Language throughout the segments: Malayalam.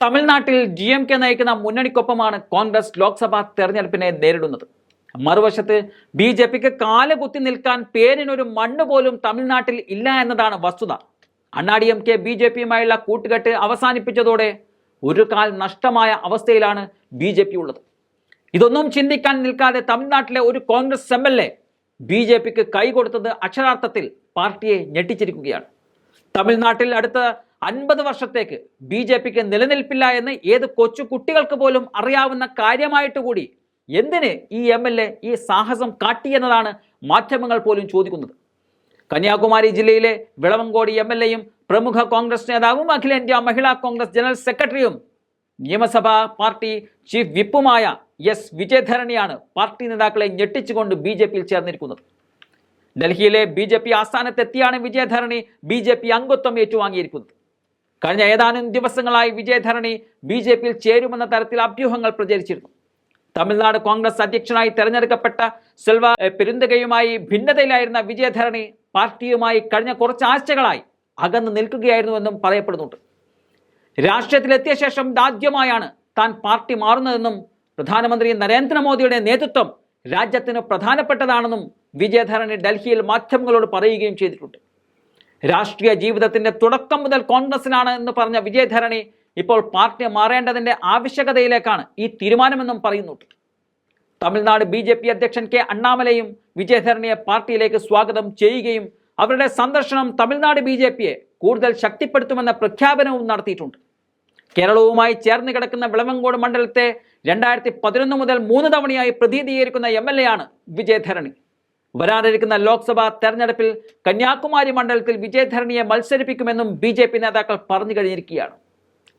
തമിഴ്നാട്ടിൽ ജി എം കെ നയിക്കുന്ന മുന്നണിക്കൊപ്പമാണ് കോൺഗ്രസ് ലോക്സഭാ തെരഞ്ഞെടുപ്പിനെ നേരിടുന്നത്. മറുവശത്ത് ബി ജെ പിക്ക് കാലുകുത്തി നിൽക്കാൻ പേരിനൊരു മണ്ണ് പോലും തമിഴ്നാട്ടിൽ ഇല്ല എന്നതാണ് വസ്തുത. Anna D M K B J പിയുമായുള്ള കൂട്ടുകെട്ട് അവസാനിപ്പിച്ചതോടെ ഒരു കാൽ നഷ്ടമായ അവസ്ഥയിലാണ് ബി ജെ പി ഉള്ളത്. ഇതൊന്നും ചിന്തിക്കാൻ നിൽക്കാതെ തമിഴ്നാട്ടിലെ ഒരു Congress M L A B J പിക്ക് കൈകൊടുത്തത് അക്ഷരാർത്ഥത്തിൽ പാർട്ടിയെ ഞെട്ടിച്ചിരിക്കുകയാണ്. തമിഴ്നാട്ടിൽ അടുത്ത അൻപത് വർഷത്തേക്ക് ബി ജെ പിക്ക് നിലനിൽപ്പില്ല എന്ന് ഏത് കൊച്ചു കുട്ടികൾക്ക് പോലും അറിയാവുന്ന കാര്യമായിട്ട് കൂടി എന്തിന് ഈ എം എൽ എ ഈ സാഹസം കാട്ടിയെന്നതാണ് മാധ്യമങ്ങൾ പോലും ചോദിക്കുന്നത്. കന്യാകുമാരി ജില്ലയിലെ വിളവങ്കോടി എം എൽ എയും പ്രമുഖ കോൺഗ്രസ് നേതാവും അഖിലേന്ത്യാ മഹിളാ കോൺഗ്രസ് ജനറൽ സെക്രട്ടറിയും നിയമസഭാ പാർട്ടി ചീഫ് വിപ്പുമായ എസ് വിജയധരണിയാണ് പാർട്ടി നേതാക്കളെ ഞെട്ടിച്ചുകൊണ്ട് ബി ജെ പിയിൽ ചേർന്നിരിക്കുന്നത്. ഡൽഹിയിലെ ബി ജെ പി ആസ്ഥാനത്തെത്തിയാണ് വിജയധരണി ബി ജെ പി അംഗത്വം ഏറ്റുവാങ്ങിയിരിക്കുന്നത്. കഴിഞ്ഞ ഏതാനും ദിവസങ്ങളായി വിജയധരണി ബി ജെ പിയിൽ ചേരുമെന്ന തരത്തിൽ അഭ്യൂഹങ്ങൾ പ്രചരിച്ചിരുന്നു. തമിഴ്നാട് കോൺഗ്രസ് അധ്യക്ഷനായി തെരഞ്ഞെടുക്കപ്പെട്ട സെൽവ പെരുന്തകയുമായി ഭിന്നതയിലായിരുന്ന വിജയധരണി പാർട്ടിയുമായി കഴിഞ്ഞ കുറച്ച് ആഴ്ചകളായി അകന്നു നിൽക്കുകയായിരുന്നുവെന്നും പറയപ്പെടുന്നുണ്ട്. രാഷ്ട്രീയത്തിലെത്തിയ ശേഷം ഇതാദ്യമായാണ് താൻ പാർട്ടി മാറുന്നതെന്നും പ്രധാനമന്ത്രി നരേന്ദ്രമോദിയുടെ നേതൃത്വം രാജ്യത്തിന് പ്രധാനപ്പെട്ടതാണെന്നും വിജയധരണി ഡൽഹിയിൽ മാധ്യമങ്ങളോട് പറയുകയും ചെയ്തിട്ടുണ്ട്. രാഷ്ട്രീയ ജീവിതത്തിന്റെ തുടക്കം മുതൽ കോൺഗ്രസിനാണ് എന്ന് പറഞ്ഞ വിജയധരണി ഇപ്പോൾ പാർട്ടി മാറേണ്ടതിന്റെ ആവശ്യകതയിലേക്കാണ് ഈ തീരുമാനമെന്നും പറയുന്നു തമിഴ്നാട് ബി ജെ പി അധ്യക്ഷൻ കെ അണ്ണാമലയും വിജയധരണിയെ പാർട്ടിയിലേക്ക് സ്വാഗതം ചെയ്യുകയും അവരുടെ സന്ദർശനം തമിഴ്നാട് ബി ജെ പിയെ കൂടുതൽ ശക്തിപ്പെടുത്തുമെന്ന പ്രഖ്യാപനവും നടത്തിയിട്ടുണ്ട്. കേരളവുമായി ചേർന്ന് കിടക്കുന്ന വിളവങ്കോട് മണ്ഡലത്തെ രണ്ടായിരത്തി പതിനൊന്ന് മുതൽ മൂന്ന് തവണയായി പ്രതിനിധീകരിക്കുന്ന എം എൽ എ ആണ് വിജയധരണി. വരാനിരിക്കുന്ന ലോക്സഭാ തെരഞ്ഞെടുപ്പിൽ കന്യാകുമാരി മണ്ഡലത്തിൽ വിജയധരണിയെ മത്സരിപ്പിക്കുമെന്നും ബി ജെ പി നേതാക്കൾ പറഞ്ഞു കഴിഞ്ഞിരിക്കുകയാണ്.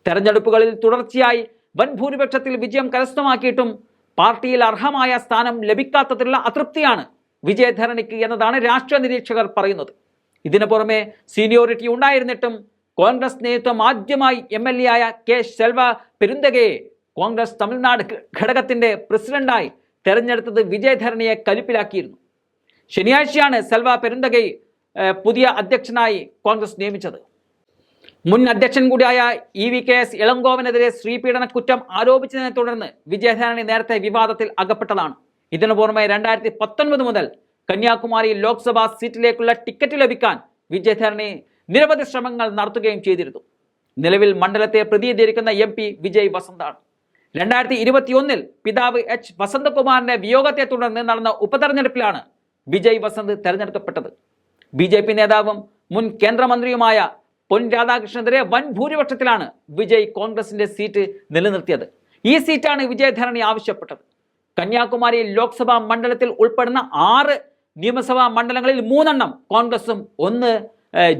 തെരഞ്ഞെടുപ്പുകളിൽ തുടർച്ചയായി വൻ ഭൂരിപക്ഷത്തിൽ വിജയം കരസ്ഥമാക്കിയിട്ടും പാർട്ടിയിൽ അർഹമായ സ്ഥാനം ലഭിക്കാത്തതിലുള്ള അതൃപ്തിയാണ് വിജയധരണിക്ക് എന്നതാണ് രാഷ്ട്രീയ നിരീക്ഷകർ പറയുന്നത്. ഇതിനു പുറമെ സീനിയോറിറ്റി ഉണ്ടായിരുന്നിട്ടും കോൺഗ്രസ് നേതൃത്വം ആദ്യമായി എം എൽ എ ആയ കെ ശെൽവ പെരുന്തകയെ കോൺഗ്രസ് തമിഴ്നാട് ഘടകത്തിന്റെ പ്രസിഡന്റായി തെരഞ്ഞെടുത്തത് വിജയധരണിയെ കലിപ്പിലാക്കിയിരുന്നു ശനിയാഴ്ചയാണ് സെൽവ പെരുന്തകൈ പുതിയ അധ്യക്ഷനായി കോൺഗ്രസ് നിയമിച്ചത്. മുൻ അധ്യക്ഷൻ കൂടിയായ ഇ വി കെ എസ് ഇളങ്കോവനെതിരെ സ്ത്രീപീഡന കുറ്റം ആരോപിച്ചതിനെ തുടർന്ന് വിജയധരണി നേരത്തെ വിവാദത്തിൽ അകപ്പെട്ടതാണ്. ഇതിനു പുറമെ രണ്ടായിരത്തി പത്തൊൻപത് മുതൽ കന്യാകുമാരി ലോക്സഭാ സീറ്റിലേക്കുള്ള ടിക്കറ്റ് ലഭിക്കാൻ വിജയധരണി നിരവധി ശ്രമങ്ങൾ നടത്തുകയും ചെയ്തിരുന്നു. നിലവിൽ മണ്ഡലത്തെ പ്രതിനിധീകരിക്കുന്ന എം പി വിജയ് വസന്താണ്. രണ്ടായിരത്തി ഇരുപത്തിയൊന്നിൽ പിതാവ് എച്ച് വസന്തകുമാറിന്റെ വിയോഗത്തെ തുടർന്ന് നടന്ന ഉപതെരഞ്ഞെടുപ്പിലാണ് വിജയ് വസന്ത് തെരഞ്ഞെടുക്കപ്പെട്ടത്. ബി ജെ പി നേതാവും മുൻ കേന്ദ്രമന്ത്രിയുമായ പൊൻ രാധാകൃഷ്ണനെതിരെ വൻ ഭൂരിപക്ഷത്തിലാണ് വിജയ് കോൺഗ്രസിന്റെ സീറ്റ് നിലനിർത്തിയത്. ഈ സീറ്റാണ് വിജയധരണി ആവശ്യപ്പെട്ടത്. കന്യാകുമാരി ലോക്സഭാ മണ്ഡലത്തിൽ ഉൾപ്പെടുന്ന ആറ് നിയമസഭാ മണ്ഡലങ്ങളിൽ മൂന്നെണ്ണം കോൺഗ്രസും ഒന്ന്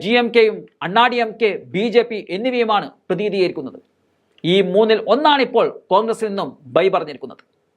ജി എം കെയും Anna D M K B J P എന്നിവയുമാണ് പ്രതീതീകരിക്കുന്നത് ഈ മൂന്നിൽ ഒന്നാണ് ഇപ്പോൾ കോൺഗ്രസിൽ നിന്നും ബൈ പറഞ്ഞിരിക്കുന്നത്.